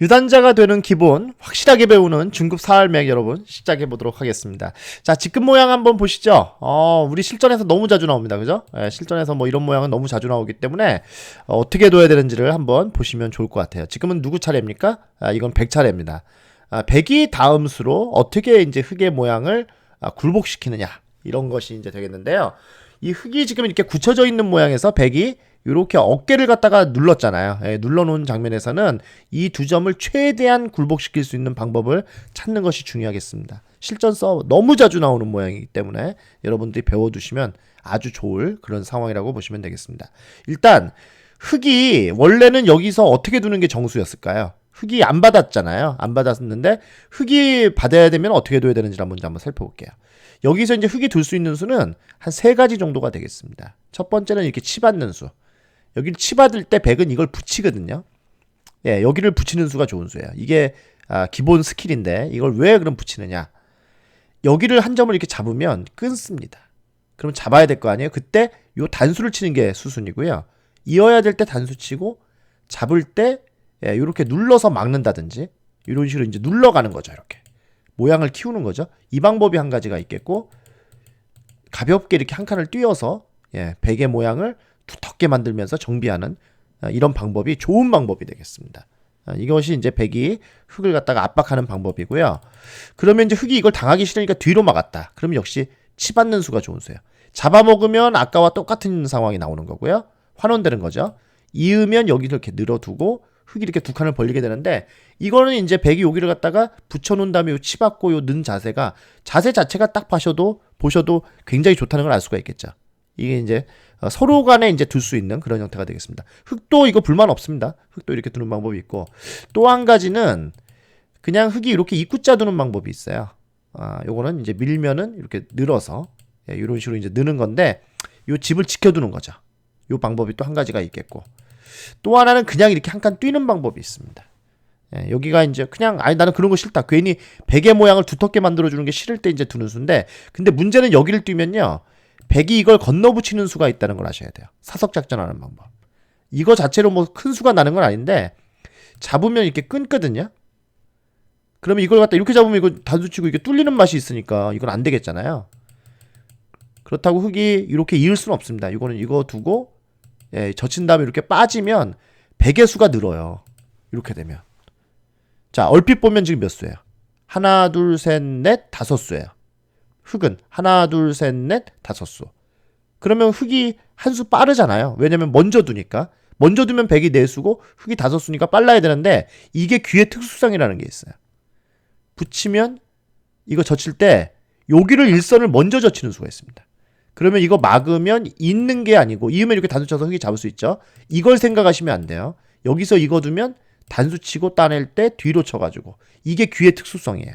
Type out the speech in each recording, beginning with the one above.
유단자가 되는 기본 확실하게 배우는 중급 사활맥 여러분 시작해 보도록 하겠습니다. 자 직급 모양 한번 보시죠. 어 우리 실전에서 너무 자주 나옵니다, 그죠? 예, 실전에서 뭐 이런 모양은 너무 자주 나오기 때문에 어, 떻게 둬야 되는지를 한번 보시면 좋을 것 같아요. 지금은 누구 차례입니까? 아, 이건 백 차례입니다. 아, 백이 다음 수로 어떻게 이제 흙의 모양을 아, 굴복시키느냐 이런 것이 이제 되겠는데요. 이 흙이 지금 이렇게 굳혀져 있는 모양에서 백이 이렇게 어깨를 갖다가 눌렀잖아요. 예, 눌러놓은 장면에서는 이 두 점을 최대한 굴복시킬 수 있는 방법을 찾는 것이 중요하겠습니다. 실전 서 너무 자주 나오는 모양이기 때문에 여러분들이 배워두시면 아주 좋을 그런 상황이라고 보시면 되겠습니다. 일단 흙이 원래는 여기서 어떻게 두는 게 정수였을까요? 흙이 안 받았잖아요. 안 받았는데 흙이 받아야 되면 어떻게 둬야 되는지 먼저 한번 살펴볼게요. 여기서 이제 흙이 둘 수 있는 수는 한 세 가지 정도가 되겠습니다. 첫 번째는 이렇게 치받는 수. 여기를 치받을 때 백은 이걸 붙이거든요. 예, 여기를 붙이는 수가 좋은 수예요. 이게 아, 기본 스킬인데 이걸 왜 그럼 붙이느냐? 여기를 한 점을 이렇게 잡으면 끊습니다. 그럼 잡아야 될 거 아니에요? 그때 요 단수를 치는 게 수순이고요. 이어야 될 때 단수 치고 잡을 때 예, 이렇게 눌러서 막는다든지 이런 식으로 이제 눌러가는 거죠. 이렇게 모양을 키우는 거죠. 이 방법이 한 가지가 있겠고 가볍게 이렇게 한 칸을 띄어서 예, 베개 모양을 두텁게 만들면서 정비하는 아, 이런 방법이 좋은 방법이 되겠습니다. 아, 이것이 이제 백이 흙을 갖다가 압박하는 방법이고요. 그러면 이제 흙이 이걸 당하기 싫으니까 뒤로 막았다. 그럼 역시 치받는 수가 좋은 수예요. 잡아먹으면 아까와 똑같은 상황이 나오는 거고요. 환원되는 거죠. 이으면 여기를 이렇게 늘어두고 흙이 이렇게 두 칸을 벌리게 되는데 이거는 이제 백이 여기를 갖다가 붙여놓은 다음에 요 치받고 요 는 자세가 자세 자체가 딱 봐셔도 보셔도 굉장히 좋다는 걸 알 수가 있겠죠. 이게 이제 어, 서로 간에 이제 둘 수 있는 그런 형태가 되겠습니다. 흙도 이거 불만 없습니다. 흙도 이렇게 두는 방법이 있고 또 한 가지는 그냥 흙이 이렇게 입구자 두는 방법이 있어요. 아, 요거는 이제 밀면은 이렇게 늘어서 예, 이런 식으로 이제 느는 건데 요 집을 지켜두는 거죠. 요 방법이 또 한 가지가 있겠고 또 하나는 그냥 이렇게 한 칸 뛰는 방법이 있습니다. 예, 여기가 이제 그냥 아니 나는 그런 거 싫다. 괜히 베개 모양을 두텁게 만들어 주는 게 싫을 때 이제 두는 수인데 근데 문제는 여기를 뛰면요. 백이 이걸 건너붙이는 수가 있다는 걸 아셔야 돼요. 사석 작전하는 방법. 이거 자체로 뭐 큰 수가 나는 건 아닌데 잡으면 이렇게 끊거든요. 그러면 이걸 갖다 이렇게 잡으면 이거 단수치고 이게 뚫리는 맛이 있으니까 이건 안 되겠잖아요. 그렇다고 흙이 이렇게 이을 수는 없습니다. 이거는 이거 두고 예, 젖힌 다음에 이렇게 빠지면 백의 수가 늘어요. 이렇게 되면. 자, 얼핏 보면 지금 몇 수예요? 하나, 둘, 셋, 넷, 다섯 수예요. 흙은 하나, 둘, 셋, 넷, 다섯 수. 그러면 흙이 한 수 빠르잖아요. 왜냐면 먼저 두니까. 먼저 두면 백이 네 수고 흙이 다섯 수니까 빨라야 되는데 이게 귀의 특수성이라는 게 있어요. 붙이면 이거 젖힐 때 여기를 일선을 먼저 젖히는 수가 있습니다. 그러면 이거 막으면 있는 게 아니고 이으면 이렇게 단수 쳐서 흙이 잡을 수 있죠. 이걸 생각하시면 안 돼요. 여기서 이거 두면 단수 치고 따낼 때 뒤로 쳐가지고 이게 귀의 특수성이에요.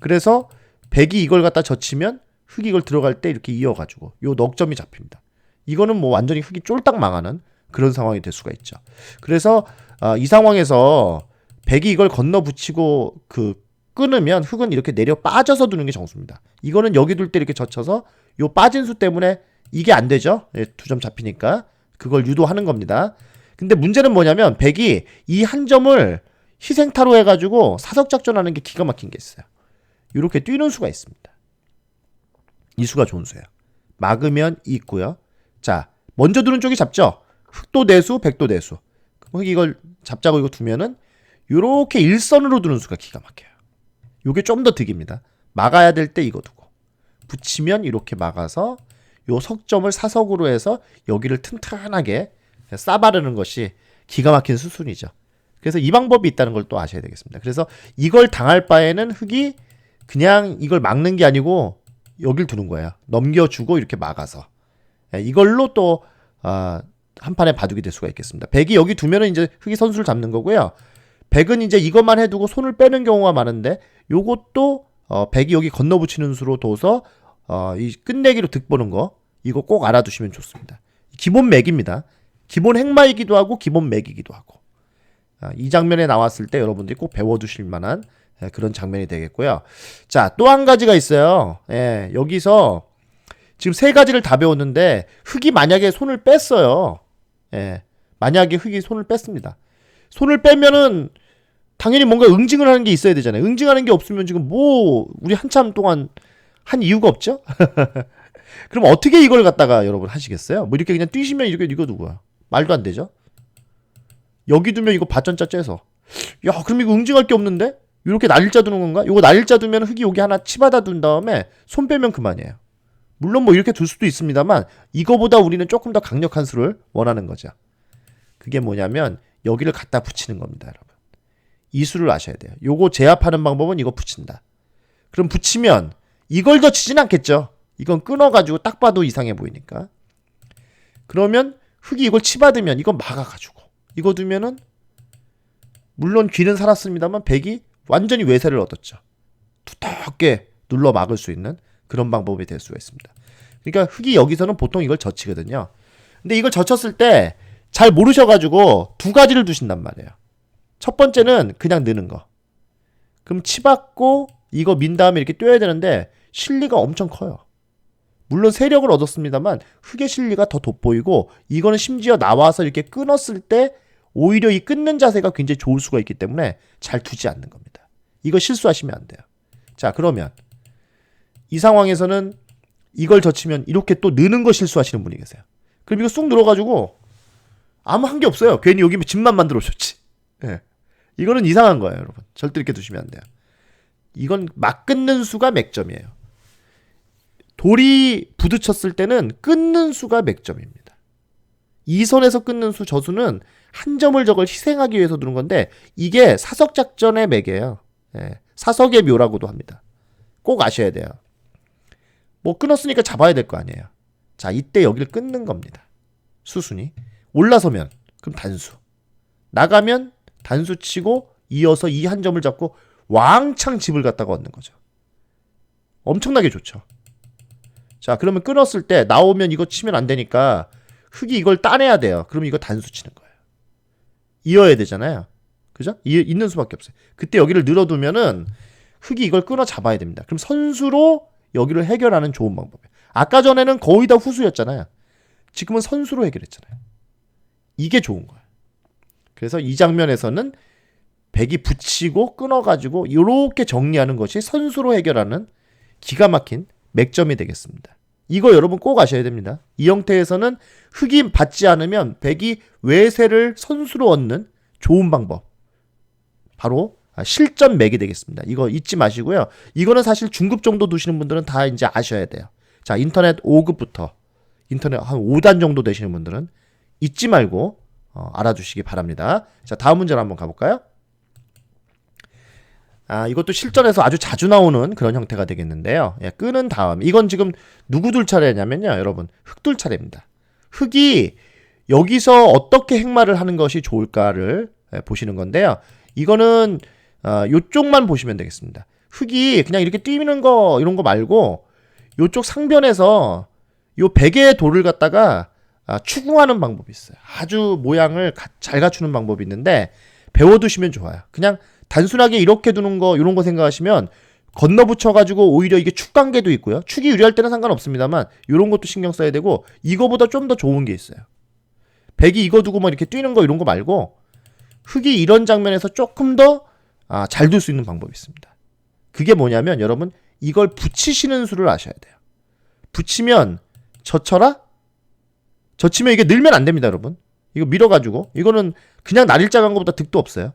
그래서 백이 이걸 갖다 젖히면 흙이 이걸 들어갈 때 이렇게 이어가지고 요 넉점이 잡힙니다. 이거는 뭐 완전히 흙이 쫄딱 망하는 그런 상황이 될 수가 있죠. 그래서 어, 이 상황에서 백이 이걸 건너 붙이고 그 끊으면 흙은 이렇게 내려 빠져서 두는 게 정수입니다. 이거는 여기 둘 때 이렇게 젖혀서 요 빠진 수 때문에 이게 안 되죠. 예, 두 점 잡히니까 그걸 유도하는 겁니다. 근데 문제는 뭐냐면 백이 이 한 점을 희생타로 해가지고 사석 작전하는 게 기가 막힌 게 있어요. 이렇게 뛰는 수가 있습니다. 이 수가 좋은 수예요. 막으면 있고요. 자, 먼저 두는 쪽이 잡죠. 흑도 내수, 백도 내수. 그럼 흑 이걸 잡자고 이거 두면은 이렇게 일선으로 두는 수가 기가 막혀요. 요게 좀 더 득입니다. 막아야 될 때 이거 두고 붙이면 이렇게 막아서 요 석점을 사석으로 해서 여기를 튼튼하게 싸바르는 것이 기가 막힌 수순이죠. 그래서 이 방법이 있다는 걸 또 아셔야 되겠습니다. 그래서 이걸 당할 바에는 흙이 그냥 이걸 막는 게 아니고 여길 두는 거예요. 넘겨주고 이렇게 막아서 예, 이걸로 또 아, 한 판에 바둑이 될 수가 있겠습니다. 백이 여기 두면은 이제 흙이 선수를 잡는 거고요. 백은 이제 이것만 해두고 손을 빼는 경우가 많은데 요것도 어, 백이 여기 건너붙이는 수로 둬서 어, 이 끝내기로 득보는 거 이거 꼭 알아두시면 좋습니다. 기본 맥입니다. 기본 행마이기도 하고 기본 맥이기도 하고 아, 이 장면에 나왔을 때 여러분들이 꼭 배워두실 만한 예, 그런 장면이 되겠고요. 자, 또 한 가지가 있어요. 예, 여기서 지금 세 가지를 다 배웠는데 흙이 만약에 손을 뺐어요. 예, 만약에 흙이 손을 뺐습니다. 손을 빼면은 당연히 뭔가 응징을 하는 게 있어야 되잖아요. 응징하는 게 없으면 지금 뭐 우리 한참 동안 한 이유가 없죠? 그럼 어떻게 이걸 갖다가 여러분 하시겠어요? 뭐 이렇게 그냥 뛰시면 이렇게 이거 누구야? 말도 안 되죠? 여기 두면 이거 밭전자 째서 야 그럼 이거 응징할 게 없는데? 이렇게 날일자 두는 건가? 이거 날일자 두면 흙이 여기 하나 치받아 둔 다음에 손 빼면 그만이에요. 물론 뭐 이렇게 둘 수도 있습니다만 이거보다 우리는 조금 더 강력한 수를 원하는 거죠. 그게 뭐냐면 여기를 갖다 붙이는 겁니다, 여러분. 이 수를 아셔야 돼요. 요거 제압하는 방법은 이거 붙인다. 그럼 붙이면 이걸 더 치진 않겠죠. 이건 끊어가지고 딱 봐도 이상해 보이니까. 그러면 흙이 이걸 치받으면 이건 막아가지고 이거 두면은 물론 귀는 살았습니다만 백이 완전히 외세를 얻었죠. 두텁게 눌러 막을 수 있는 그런 방법이 될 수가 있습니다. 그러니까 흙이 여기서는 보통 이걸 젖히거든요. 근데 이걸 젖혔을 때 잘 모르셔가지고 두 가지를 두신단 말이에요. 첫 번째는 그냥 느는 거. 그럼 치받고 이거 민 다음에 이렇게 떼야 되는데 실리가 엄청 커요. 물론 세력을 얻었습니다만 흙의 실리가 더 돋보이고 이거는 심지어 나와서 이렇게 끊었을 때 오히려 이 끊는 자세가 굉장히 좋을 수가 있기 때문에 잘 두지 않는 겁니다. 이거 실수하시면 안 돼요. 자, 그러면 이 상황에서는 이걸 젖히면 이렇게 또 느는 거 실수하시는 분이 계세요. 그럼 이거 쑥 늘어가지고 아무 한 게 없어요. 괜히 여기 집만 만들어 오셨지. 예. 이거는 이상한 거예요, 여러분. 절대 이렇게 두시면 안 돼요. 이건 막 끊는 수가 맥점이에요. 돌이 부딪혔을 때는 끊는 수가 맥점입니다. 이 선에서 끊는 수, 저 수는 한 점을 저걸 희생하기 위해서 두는 건데 이게 사석 작전의 맥이에요. 예. 사석의 묘라고도 합니다. 꼭 아셔야 돼요. 뭐 끊었으니까 잡아야 될 거 아니에요. 자, 이때 여기를 끊는 겁니다. 수순이 올라서면 그럼 단수. 나가면 단수 치고 이어서 이 한 점을 잡고 왕창 집을 갖다가 얻는 거죠. 엄청나게 좋죠. 자, 그러면 끊었을 때 나오면 이거 치면 안 되니까 흙이 이걸 따내야 돼요. 그럼 이거 단수 치는 거예요. 이어야 되잖아요. 그죠? 이, 있는 수밖에 없어요. 그때 여기를 늘어두면은 흙이 이걸 끊어 잡아야 됩니다. 그럼 선수로 여기를 해결하는 좋은 방법이에요. 아까 전에는 거의 다 후수였잖아요. 지금은 선수로 해결했잖아요. 이게 좋은 거예요. 그래서 이 장면에서는 백이 붙이고 끊어가지고 이렇게 정리하는 것이 선수로 해결하는 기가 막힌 맥점이 되겠습니다. 이거 여러분 꼭 아셔야 됩니다. 이 형태에서는 흑이 받지 않으면 백이 외세를 선수로 얻는 좋은 방법. 바로 실전 맥이 되겠습니다. 이거 잊지 마시고요. 이거는 사실 중급 정도 두시는 분들은 다 이제 아셔야 돼요. 자, 인터넷 5급부터 인터넷 한 5단 정도 되시는 분들은 잊지 말고 어, 알아두시기 바랍니다. 자, 다음 문제로 한번 가볼까요? 아, 이것도 실전에서 아주 자주 나오는 그런 형태가 되겠는데요. 예, 끄는 다음. 이건 지금 누구들 차례냐면요. 여러분, 흑둘 차례입니다. 흑이 여기서 어떻게 행마를 하는 것이 좋을까를 예, 보시는 건데요. 이거는 어, 요쪽만 보시면 되겠습니다. 흑이 그냥 이렇게 뛰는 거 이런 거 말고 요쪽 상변에서 요 베개의 돌을 갖다가 아, 추궁하는 방법이 있어요. 아주 모양을 가, 잘 갖추는 방법이 있는데 배워두시면 좋아요. 그냥 단순하게 이렇게 두는 거 이런 거 생각하시면 건너 붙여 가지고 오히려 이게 축 관계도 있고요. 축이 유리할 때는 상관없습니다만 이런 것도 신경 써야 되고 이거보다 좀 더 좋은 게 있어요. 백이 이거 두고 막 이렇게 뛰는 거 이런 거 말고 흙이 이런 장면에서 조금 더 아, 잘 둘 수 있는 방법이 있습니다. 그게 뭐냐면 여러분 이걸 붙이시는 수를 아셔야 돼요. 붙이면 젖혀라? 젖히면 이게 늘면 안 됩니다, 여러분. 이거 밀어가지고 이거는 그냥 날일자 간 것보다 득도 없어요.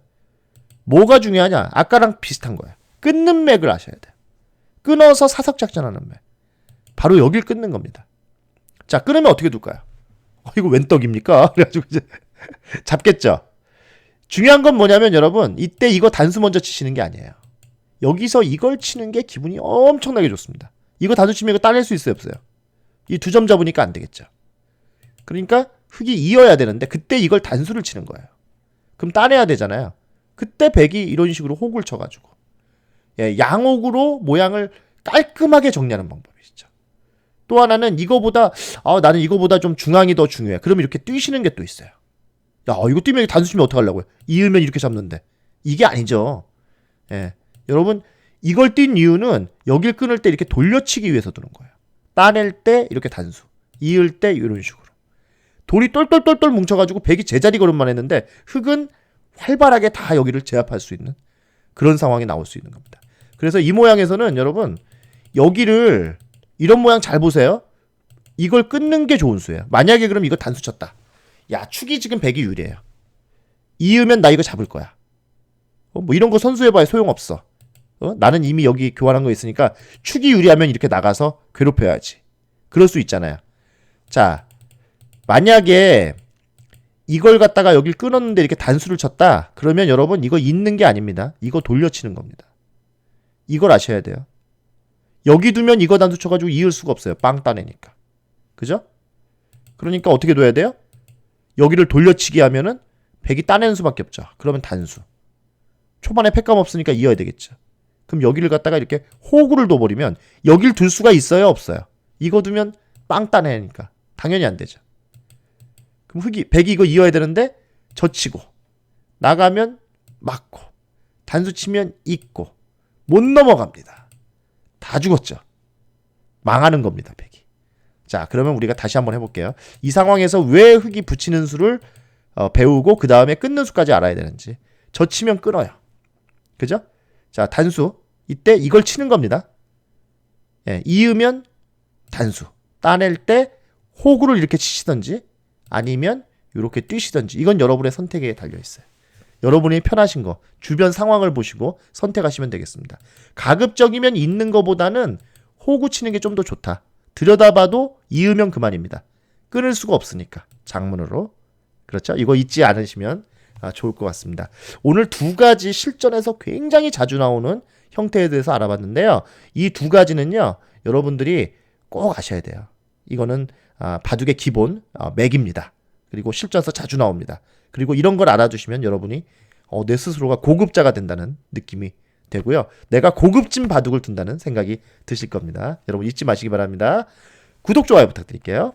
뭐가 중요하냐? 아까랑 비슷한 거야. 끊는 맥을 아셔야 돼요. 끊어서 사석 작전하는 맥. 바로 여길 끊는 겁니다. 자, 끊으면 어떻게 둘까요? 어, 이거 웬 떡입니까? 그래가지고 이제 잡겠죠. 중요한 건 뭐냐면 여러분 이때 이거 단수 먼저 치시는 게 아니에요. 여기서 이걸 치는 게 기분이 엄청나게 좋습니다. 이거 단수 치면 이거 따낼 수 있어요 없어요? 이 두 점 잡으니까 안 되겠죠. 그러니까 흙이 이어야 되는데 그때 이걸 단수를 치는 거예요. 그럼 따내야 되잖아요. 그때 백이 이런 식으로 혹을 쳐가지고 예, 양혹으로 모양을 깔끔하게 정리하는 방법이죠. 또 하나는 이거보다 아, 나는 이거보다 좀 중앙이 더 중요해. 그럼 이렇게 뛰시는 게 또 있어요. 야, 이거 뛰면 단수 치면 어떡하려고요? 이으면 이렇게 잡는데. 이게 아니죠. 예. 여러분, 이걸 뛴 이유는 여길 끊을 때 이렇게 돌려치기 위해서 두는 거예요. 따낼 때 이렇게 단수. 이을 때 이런 식으로. 돌이 똘똘똘똘 뭉쳐가지고 백이 제자리 걸음만 했는데 흙은 활발하게 다 여기를 제압할 수 있는 그런 상황이 나올 수 있는 겁니다. 그래서 이 모양에서는 여러분 여기를 이런 모양 잘 보세요. 이걸 끊는 게 좋은 수예요. 만약에 그럼 이거 단수 쳤다. 야 축이 지금 100이 유리해요. 이으면 나 이거 잡을 거야. 어, 뭐 이런 거 선수해봐야 소용없어. 어? 나는 이미 여기 교환한 거 있으니까 축이 유리하면 이렇게 나가서 괴롭혀야지. 그럴 수 있잖아요. 자, 만약에 이걸 갖다가 여길 끊었는데 이렇게 단수를 쳤다. 그러면 여러분 이거 있는 게 아닙니다. 이거 돌려치는 겁니다. 이걸 아셔야 돼요. 여기 두면 이거 단수 쳐가지고 이을 수가 없어요. 빵 따내니까. 그죠? 그러니까 어떻게 둬야 돼요? 여기를 돌려치기 하면은 백이 따내는 수밖에 없죠. 그러면 단수. 초반에 팩감 없으니까 이어야 되겠죠. 그럼 여기를 갖다가 이렇게 호구를 둬버리면 여길 둘 수가 있어요? 없어요? 이거 두면 빵 따내니까. 당연히 안 되죠. 그럼 흑이, 백이 이거 이어야 되는데 젖히고 나가면 맞고 단수 치면 있고 못 넘어갑니다. 다 죽었죠. 망하는 겁니다, 백이. 자, 그러면 우리가 다시 한번 해볼게요. 이 상황에서 왜 흑이 붙이는 수를 어, 배우고 그 다음에 끊는 수까지 알아야 되는지. 저 치면 끊어요. 그죠? 자, 단수. 이때 이걸 치는 겁니다. 예, 이으면 단수. 따낼 때 호구를 이렇게 치시던지 아니면 이렇게 뛰시던지 이건 여러분의 선택에 달려 있어요. 여러분이 편하신 거 주변 상황을 보시고 선택하시면 되겠습니다. 가급적이면 있는 것보다는 호구 치는 게 좀 더 좋다. 들여다봐도 이으면 그만입니다. 끊을 수가 없으니까 장문으로 그렇죠? 이거 잊지 않으시면 아, 좋을 것 같습니다. 오늘 두 가지 실전에서 굉장히 자주 나오는 형태에 대해서 알아봤는데요. 이 두 가지는요, 여러분들이 꼭 아셔야 돼요. 이거는 아, 바둑의 기본 아, 맥입니다. 그리고 실전에서 자주 나옵니다. 그리고 이런 걸 알아두시면 여러분이 어, 내 스스로가 고급자가 된다는 느낌이 되고요. 내가 고급진 바둑을 둔다는 생각이 드실 겁니다. 여러분 잊지 마시기 바랍니다. 구독, 좋아요 부탁드릴게요.